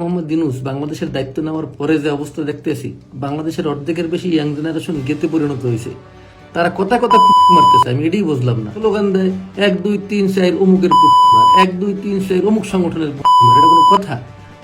মোহাম্মদ দিনুস বাংলাদেশের দায়িত্ব নেওয়ার পরে যে অবস্থা দেখতেছি বাংলাদেশের অর্ধেকের বেশি ইয়াং জেনারেশন গেতে পরিণত হয়েছে। তারা কথা কথা মারতেছে আমি এটাই বুঝলাম না। স্লোগান দেয় এক দুই তিন চার অমুকের মার। এক দুই তিন চার অমুক সংগঠনের এটা কোনো কথা?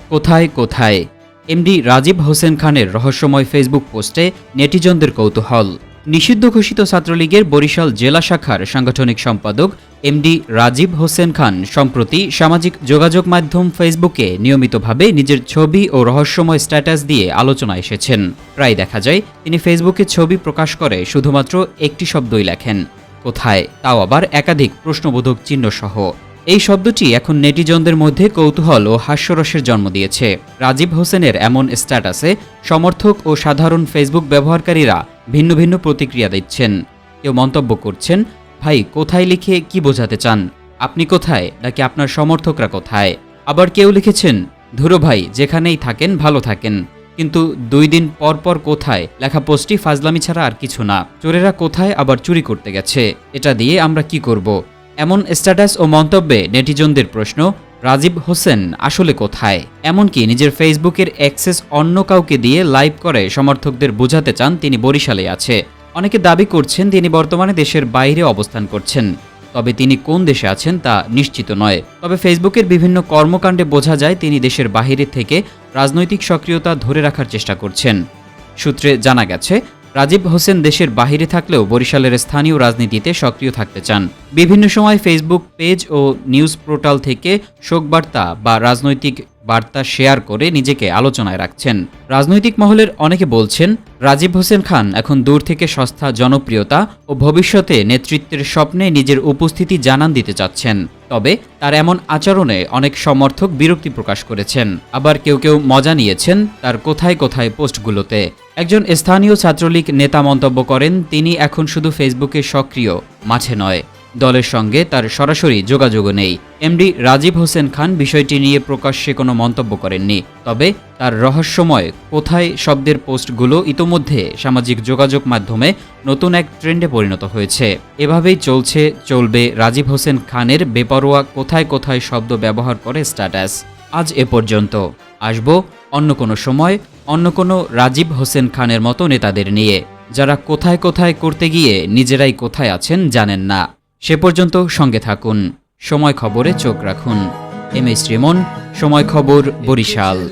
কোথায় কোথায়? এমডি রাজীব হোসেন খানের রহস্যময় ফেসবুক পোস্টে নেটিজনদের কৌতূহল। নিষিদ্ধ ঘোষিত ছাত্রলীগের বরিশাল জেলা শাখার সাংগঠনিক সম্পাদক এমডি রাজীব হোসেন খান সম্প্রতি সামাজিক যোগাযোগ মাধ্যম ফেসবুকে নিয়মিতভাবে নিজের ছবি ও রহস্যময় স্ট্যাটাস দিয়ে আলোচনা এসেছেন। প্রায় দেখা যায়, তিনি ফেসবুকে ছবি প্রকাশ করে শুধুমাত্র একটি শব্দই লেখেন। কোথায়? তাও আবার একাধিক প্রশ্নবোধক চিহ্ন সহ এই শব্দটি এখন নেটিজনদের মধ্যে কৌতূহল ও হাস্যরসের জন্ম দিয়েছে। রাজীব হোসেনের এমন স্ট্যাটাসে সমর্থক ও সাধারণ ফেসবুক ব্যবহারকারীরা ভিন্ন ভিন্ন প্রতিক্রিয়া দিচ্ছেন। কেউ মন্তব্য করছেন, ভাই, কোথায় লিখে কি বোঝাতে চান? আপনি কোথায়? নাকি আপনার সমর্থকরা কোথায়? আবার কেউ লিখেছেন, ধুরো ভাই, যেখানেই থাকেন, ভালো থাকেন। কিন্তু দুই দিন পর পর কোথায়? লেখা পোস্টটি ফাজলামি ছাড়া আর কিছু না। চোরেরা কোথায়? আবার চুরি করতে গেছে। এটা দিয়ে আমরা কি করব? এমন স্ট্যাটাস ও মন্তব্যে নেটিজনদের প্রশ্ন রাজীব হোসেন, আসলে কোথায়? এমনকি নিজের ফেসবুকের অ্যাক্সেস অন্য কাউকে দিয়ে লাইভ করে সমর্থকদের বোঝাতে চান তিনি বরিশালে আছে। অনেকে দাবি করছেন তিনি বর্তমানে দেশের বাইরে অবস্থান করছেন। তবে তিনি কোন দেশে আছেন তা নিশ্চিত নয়। তবে ফেসবুকের বিভিন্ন কর্মকাণ্ডে বোঝা যায় তিনি দেশের বাহিরে থেকে রাজনৈতিক সক্রিয়তা ধরে রাখার চেষ্টা করছেন। সূত্রে জানা গেছে রাজীব হোসেন দেশের বাহিরে থাকলেও বরিশালের স্থানীয় রাজনীতিতে সক্রিয় থাকতে চান। বিভিন্ন সময় ফেসবুক পেজ ও নিউজ পোর্টাল থেকে শোকবার্তা বা রাজনৈতিক বার্তা শেয়ার করে নিজেকে আলোচনায় রাখছেন। রাজনৈতিক মহলের অনেকে বলছেন, রাজীব হোসেন খান এখন দূর থেকে সস্তা জনপ্রিয়তা ও ভবিষ্যতে নেতৃত্বের স্বপ্নে নিজের উপস্থিতি জানান দিতে চাচ্ছেন। তবে তার এমন আচরণে অনেক সমর্থক বিরক্তি প্রকাশ করেছেন। আবার কেউ কেউ মজা নিয়েছেন তার কোথায় কোথায় পোস্টগুলোতে। একজন স্থানীয় ছাত্রলীগ নেতা মন্তব্য করেন, তিনি এখন শুধু ফেসবুকে সক্রিয় মাঠে নয়। দলের সঙ্গে তার সরাসরি যোগাযোগও নেই। এমডি রাজীব হোসেন খান বিষয়টি নিয়ে প্রকাশ্যে কোনো মন্তব্য করেননি। তবে তার রহস্যময় কোথায় শব্দের পোস্টগুলো ইতোমধ্যে সামাজিক যোগাযোগ মাধ্যমে নতুন এক ট্রেন্ডে পরিণত হয়েছে। এভাবেই চলছে, চলবে রাজীব হোসেন খানের বেপরোয়া কোথায় কোথায় শব্দ ব্যবহার করে স্ট্যাটাস। আজ এ পর্যন্ত। আসব অন্য কোনো সময় অন্য কোনো রাজীব হোসেন খানের মতো নেতাদের নিয়ে, যারা কোথায় কোথায় করতে গিয়ে নিজেরাই কোথায় আছেন জানেন না। সে পর্যন্ত সঙ্গে থাকুন। সময় খবরে চোখ রাখুন। এম এস রিমন সময় খবর বরিশাল।